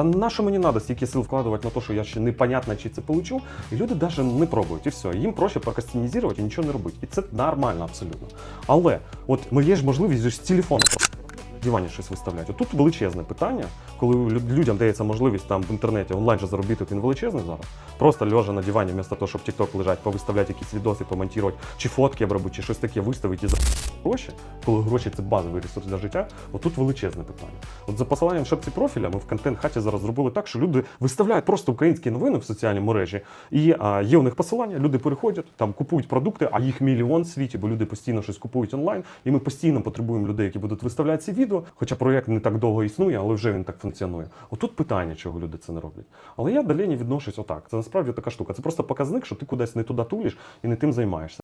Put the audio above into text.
та на що мені треба стільки сил вкладувати на те, що я ще непонятно, чи це получу. І люди навіть не пробують, і все. Їм проще прокастинізувати і нічого не робити. І це нормально абсолютно. Але от є ж можливість з телефону дивані щось виставляти. Тут величезне питання, коли людям дається можливість там в інтернеті онлайн же заробити, він величезний зараз. Просто лежа на дивані, вместо того, щоб TikTok лежать, повиставляти якісь відоси, помонтувати, чи фотки обробити, чи щось таке виставити і за гроші, коли гроші це базовий ресурс для життя, отут величезне питання. От за посиланням в шапці профіля ми в контент хаті зараз зробили так, що люди виставляють просто українські новини в соціальній мережі, і а, є у них посилання, люди переходять, там купують продукти, а їх мільйон в світі, бо люди постійно щось купують онлайн, і ми постійно потребуємо людей, які будуть виставляти ці відео. Хоча проєкт не так довго існує, але вже він так функціонує. Отут питання, чого люди це не роблять. Але я до лені відношусь отак. Це насправді така штука. Це просто показник, що ти кудись не туди туліш і не тим займаєшся.